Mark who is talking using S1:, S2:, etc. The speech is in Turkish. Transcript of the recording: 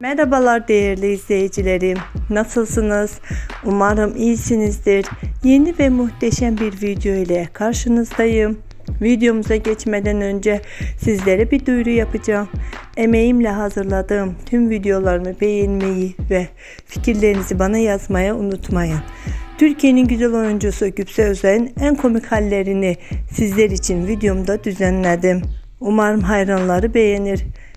S1: Merhabalar değerli izleyicilerim. Nasılsınız? Umarım iyisinizdir. Yeni ve muhteşem bir video ile karşınızdayım. Videomuza geçmeden önce sizlere bir duyuru yapacağım. Emeğimle hazırladığım tüm videolarımı beğenmeyi ve fikirlerinizi bana yazmaya unutmayın. Türkiye'nin güzel oyuncusu Güpse Özel'in en komik hallerini sizler için videomda düzenledim. Umarım hayranları beğenir.